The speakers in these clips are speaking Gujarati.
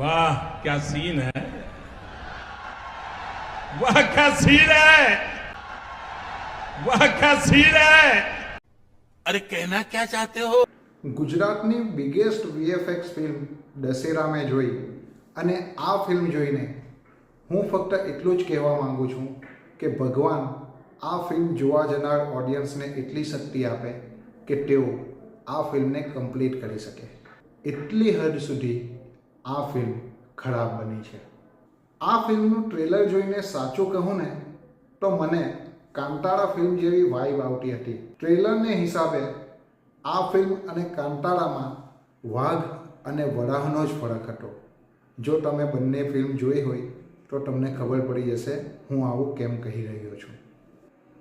वाह क्या सीन है वाह क्या सीन है वाह क्या सीन है अरे कहना क्या चाहते हो ગુજરાતની બિગેસ્ટ વીએફએક્સ ફિલ્મ દશેરા મેં જોઈ અને આ ફિલ્મ જોઈને હું ફક્ત એટલું જ કહેવા માંગુ છું કે ભગવાન આ ફિલ્મ જોવા જનાર ઓડિયન્સને એટલી શક્તિ આપે કે તેઓ આ ફિલ્મને કમ્પ્લીટ કરી શકે એટલી હદ સુધી આ ફિલ્મ ખરાબ બની છે. આ ફિલ્મનું ટ્રેલર જોઈને સાચું કહું ને, તો મને કાંતારા ફિલ્મ જેવી વાઇબ આવતી હતી. ટ્રેલરને હિસાબે આ ફિલ્મ અને કાંતારામાં વાઘ અને વરાહનો જ ફરક હતો. જો તમે બંને ફિલ્મ જોઈ હોય, તો તમને ખબર પડી જશે હું આવું કેમ કહી રહ્યો છું.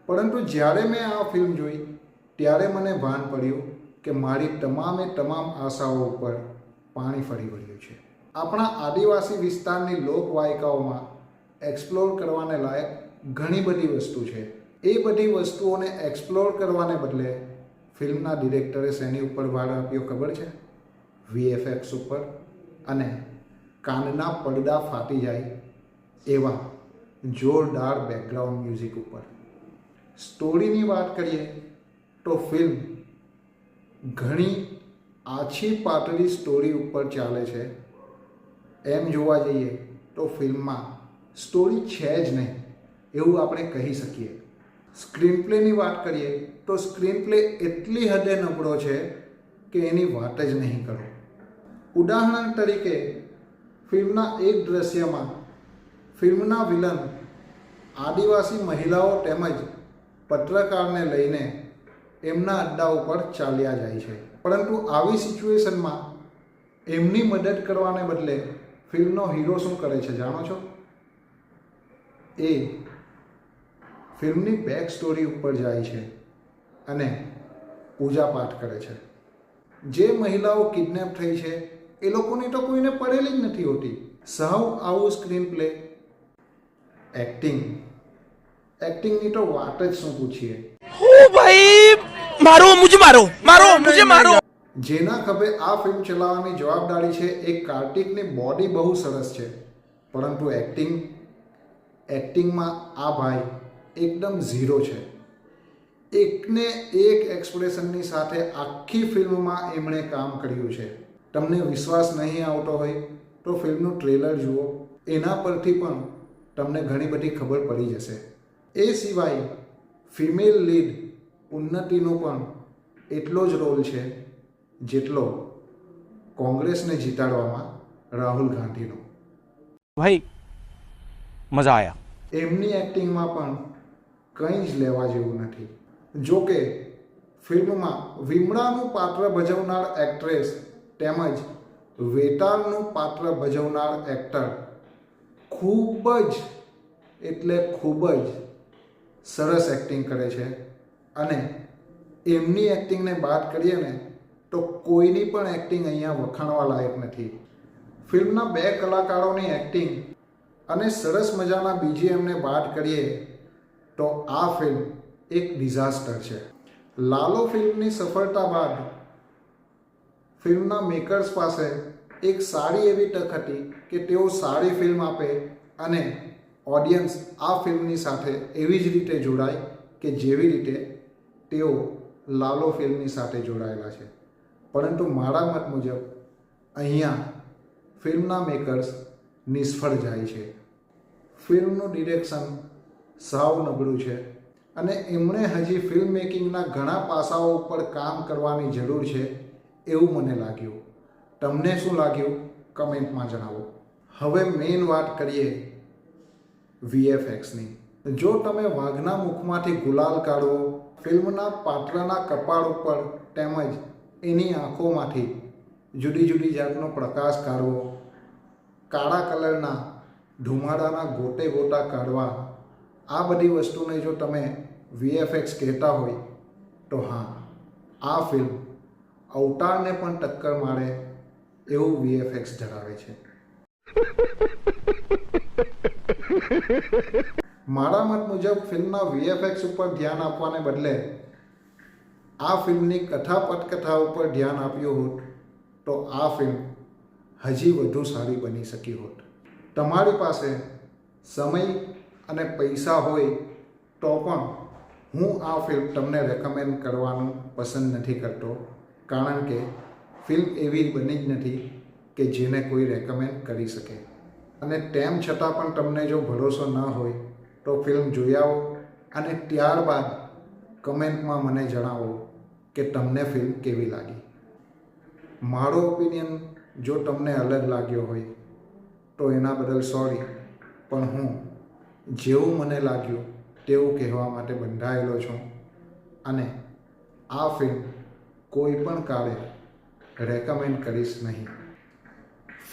પરંતુ જ્યારે મેં આ ફિલ્મ જોઈ, ત્યારે મને ભાન પડ્યું કે મારી તમામે તમામ આશાઓ ઉપર પાણી ફરી વળ્યું છે. આપણા આદિવાસી વિસ્તારની લોકવાયકાઓમાં એક્સપ્લોર કરવાને લાયક ઘણી બધી વસ્તુ છે. એ બધી વસ્તુઓને એક્સપ્લોર કરવાને બદલે ફિલ્મના ડિરેક્ટરે શેની ઉપર ભાર આપ્યો ખબર છે? વીએફએક્સ ઉપર અને કાનના પડદા ફાટી જાય એવા જોરદાર બેકગ્રાઉન્ડ મ્યુઝિક ઉપર. સ્ટોરીની વાત કરીએ તો ફિલ્મ ઘણી આછી પાતળી સ્ટોરી ઉપર ચાલે છે. એમ જોવા જઈએ તો ફિલ્મમાં સ્ટોરી છે જ નહીં, એવું આપણે કહી શકીએ. સ્ક્રીન પ્લેની વાત કરીએ તો સ્ક્રીન પ્લે એટલી હદે નબળો છે કે એની વાત જ નહીં કરો. ઉદાહરણ તરીકે, ફિલ્મના એક દ્રશ્યમાં ફિલ્મના વિલન આદિવાસી મહિલાઓ તેમજ પત્રકારને લઈને એમના અડ્ડા ઉપર ચાલ્યા જાય છે. પરંતુ આવી સિચ્યુએશનમાં એમની મદદ કરવાને બદલે ફિલ્મનો હીરો શું કરે છે, જાણો છો? એ ફિલ્મની બેક સ્ટોરી ઉપર જાય છે અને પૂજાપાઠ કરે છે. જે મહિલાઓ કિડનેપ થઈ છે, એ લોકોની તો કોઈને પડેલી જ નથી હોતી. સાવ આવું સ્ક્રીન પ્લે એક્ટિંગ એક્ટિંગની તો વાત જ શું પૂછીએ? ભાઈ, મારો, મુજે મારો મારો, મુજે મારો. જેના ખભે આ ફિલ્મ ચલાવવાની જવાબદારી છે, એ કાર્તિકની બોડી બહુ સરસ છે. પરંતુ એક્ટિંગ એક્ટિંગમાં આ ભાઈ એકદમ ઝીરો છે. એકને એક એક્સપ્રેશનની સાથે આખી ફિલ્મમાં એમણે કામ કર્યું છે. તમને વિશ્વાસ નહીં આવતો હોય તો ફિલ્મનું ટ્રેલર જુઓ. એના પરથી પણ તમને ઘણી બધી ખબર પડી જશે. એ સિવાય ફિમેલ લીડ ઉન્નતિનો પણ એટલો જ રોલ છે. જેટલો કોંગ્રેસને જીતાડવામાં રાહુલ ગાંધીનો. ભાઈ મજા આવ્યા એમની એક્ટિંગમાં પણ કંઈ જ લેવા જેવું નથી. જોકે ફિલ્મમાં વિમળાનું પાત્ર ભજવનાર એક્ટ્રેસ તેમજ વેતાળનું પાત્ર ભજવનાર એક્ટર ખૂબ જ એટલે ખૂબ જ સરસ એક્ટિંગ કરે છે. અને એમની એક્ટિંગને બાદ કરીએ ને તો કોઈની પણ એક્ટિંગ અહીંયા વખાણવા લાયક નથી. ફિલ્મના બે કલાકારોની એક્ટિંગ અને સરસ મજાના બીજીએમને વાત કરીએ તો આ ફિલ્મ એક ડિઝાસ્ટર છે. લાલો ફિલ્મની સફળતા બાદ ફિલ્મના મેકર્સ પાસે એક સારી એવી તક હતી કે તેઓ સારી ફિલ્મ આપે અને ઓડિયન્સ આ ફિલ્મની સાથે એવી જ રીતે જોડાય કે જેવી રીતે તેઓ લાલો ફિલ્મની સાથે જોડાયેલા છે. પરંતુ મારા મત મુજબ અહીંયા ફિલ્મના મેકર્સ નિષ્ફળ જાય છે. ફિલ્મનું ડિરેક્શન સાવ નબળું છે અને એમણે હજી ફિલ્મ મેકિંગના ઘણા પાસાઓ ઉપર કામ કરવાની જરૂર છે એવું મને લાગ્યું. તમને શું લાગ્યું? કમેન્ટમાં જણાવો. હવે મેઇન વાત કરીએ વીએફએક્સની જો તમે વાઘના મુખમાંથી ગુલાલ કાઢવો ફિલ્મના પાત્રના કપાળ ઉપર તેમજ એની આંખોમાંથી જુદી જુદી જાતનો પ્રકાશ કાઢવો, કાળા કલરના ધુમાડાના ગોટે ગોટા કાઢવા, આ બધી વસ્તુને જો તમે વીએફએક્સ કહેતા હોય તો હા, આ ફિલ્મ અવતારને પણ ટક્કર મારે એવું વીએફએક્સ ધરાવે છે. મારા મત મુજબ ફિલ્મના વીએફએક્સ ઉપર ધ્યાન આપવાને બદલે આ ફિલ્મની કથા પટકથા ઉપર ધ્યાન આપ્યું હોત તો આ ફિલ્મ હજી વધુ સારી બની શકી હોત. તમારી પાસે સમય અને પૈસા હોય તો પણ હું આ ફિલ્મ તમને રેકમેન્ડ કરવાનું પસંદ નથી કરતો, કારણ કે ફિલ્મ એવી બની જ નથી કે જેને કોઈ રેકમેન્ડ કરી શકે. અને તેમ છતાં પણ તમને જો ભરોસો ન હોય તો ફિલ્મ જોઈ આવો અને ત્યારબાદ કમેન્ટમાં મને જણાવો કે તમને ફિલ્મ કેવી લાગી? મારો ઓપિનિયન જો તમને અલગ લાગ્યો હોય, તો એના બદલ સોરી પણ હું જેવું મને લાગ્યું તેવું કહેવા માટે બંધાયેલો છું. અને આ ફિલ્મ કોઈ પણ કાળે રેકમેન્ડ કરીશ નહીં.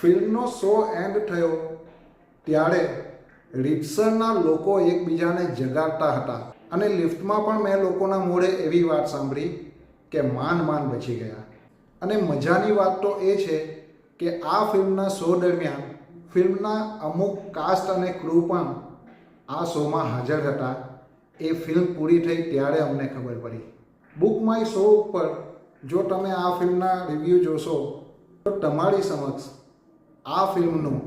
ફિલ્મનો શો એન્ડ થયો ત્યારે રીતસરના લોકો એકબીજાને જગાડતા હતા. અને લિફ્ટમાં પણ મેં લોકોના મોડે એવી વાત સાંભળી કે માન માન બચી ગયા. અને મજાની વાત તો એ છે કે આ ફિલ્મના શો દરમિયાન ફિલ્મના અમુક કાસ્ટ અને ક્રૂ પણ આ શોમાં હાજર હતા. એ ફિલ્મ પૂરી થઈ ત્યારે અમને ખબર પડી. બુક માય શો ઉપર જો તમે આ ફિલ્મના રિવ્યૂ જોશો, તો તમારી સમક્ષ આ ફિલ્મનું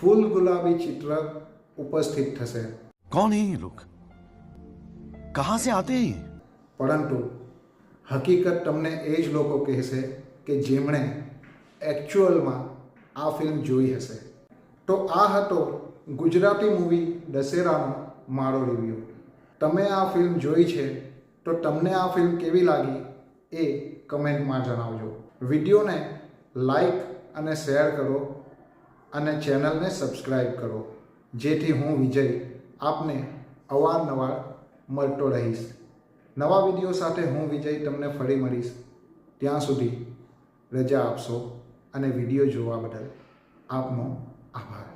ફૂલ ગુલાબી ચિત્ર ઉપસ્થિત થશે. કોણ એ લોકો? कहां से आते हैं ये પરંતુ હકીકત તમને એ જ લોકો કહેશે કે જેમણે એકચ્યુઅલમાં આ ફિલ્મ જોઈ હશે તો આ હતો ગુજરાતી મૂવી દશેરાનો મારો રિવ્યૂ તમે આ ફિલ્મ જોઈ છે તો તમને આ ફિલ્મ કેવી લાગી એ કમેન્ટમાં જણાવજો વિડીયોને લાઈક અને શેર કરો અને ચેનલને સબસ્ક્રાઈબ કરો જેથી હું વિજય આપને અવારનવાર મળતો રહીશ નવા વીડિયો સાથે હું વિજય તમને ફરી મળીશ. ત્યાં સુધી રજા આપશો અને વીડિયો જોવા બદલ આપનો આભાર.